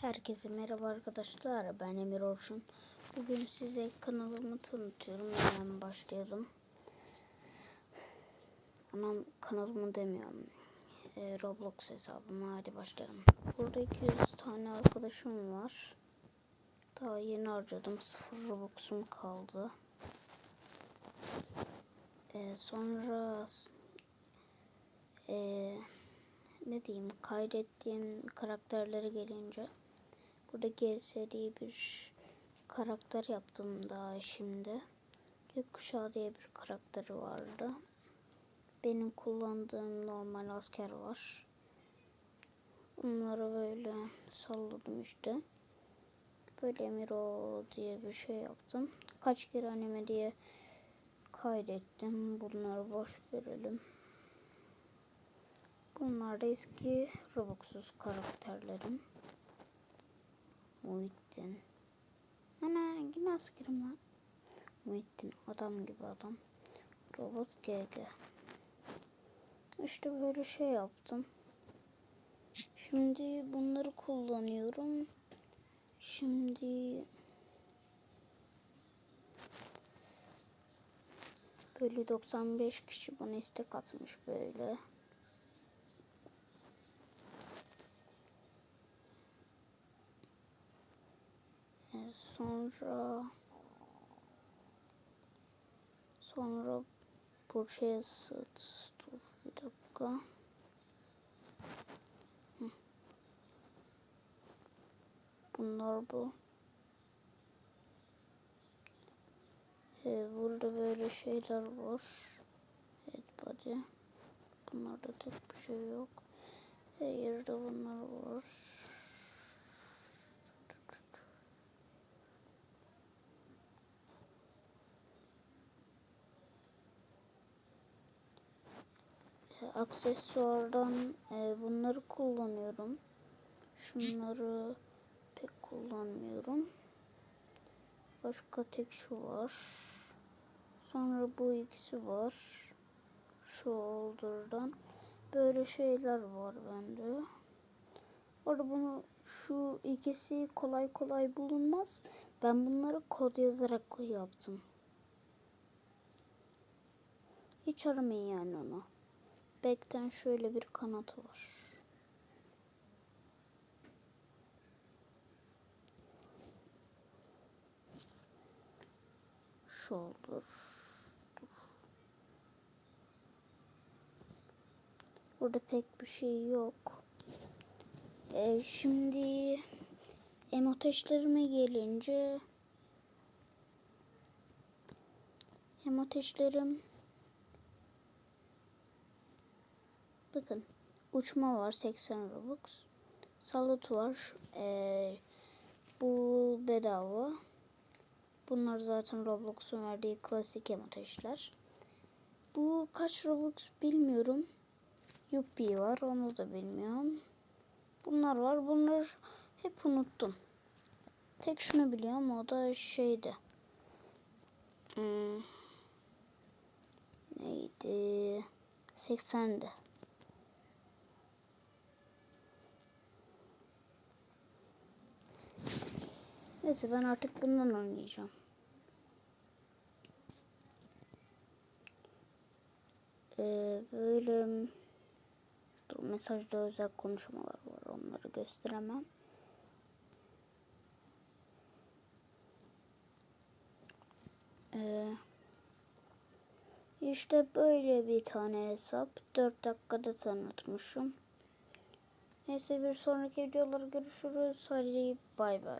Herkese merhaba arkadaşlar. Ben Emir Orçun. Bugün size kanalımı tanıtıyorum. Hemen başlayalım. Anam kanalımı demiyorum. Ee, Roblox hesabıma. Hadi başlayalım. Burada 200 tane arkadaşım var. Daha yeni harcadım. Sıfır Robux'um kaldı. Ee, sonra ee, ne diyeyim kaydettiğim karakterlere gelince burada GS diye bir karakter yaptım daha şimdi. Gökkuşağı diye bir karakteri vardı. Benim kullandığım normal asker var. Bunları böyle salladım işte. Böyle Emiro diye bir şey yaptım. Kaç kere anime diye kaydettim. Bunları boş verelim. Bunlar da eski Robux'uz karakterlerim. Muhittin. Ana yine askerim lan. Muhittin adam gibi adam. Robot GG. İşte böyle şey yaptım. Şimdi bunları kullanıyorum. Şimdi böyle 95 kişi bana istek atmış böyle. Sonra sonra buraya sıt. Dur bir dakika. Bunlar bu. Ee, burada böyle şeyler var. Evet body. Bunlarda tek bir şey yok. Her yerde bunlar var. Aksesuardan e, bunları kullanıyorum. Şunları pek kullanmıyorum. Başka tek şu var. Sonra bu ikisi var. Şu older'dan. Böyle şeyler var bende. Orada bunu şu ikisi kolay kolay bulunmaz. Ben bunları kod yazarak yaptım. Hiç aramayın yani onu. Bekten şöyle bir kanatı var. Shoulder. Burada pek bir şey yok. Ee, şimdi emoteşlerime gelince emoteşlerim Bakın uçma var 80 Robux. Salut var. Ee, bu bedava. Bunlar zaten Roblox'un verdiği klasik emoteşler. Bu kaç Robux bilmiyorum. Yuppie var onu da bilmiyorum. Bunlar var. Bunlar hep unuttum. Tek şunu biliyorum o da şeydi. Hmm, neydi? 80'di. Neyse ben artık bundan oynayacağım. Ee, böyle dur, mesajda özel konuşmalar var. Onları gösteremem. Ee, işte böyle bir tane hesap. 4 dakikada tanıtmışım. Neyse bir sonraki videolarda görüşürüz. Hadi bay bay.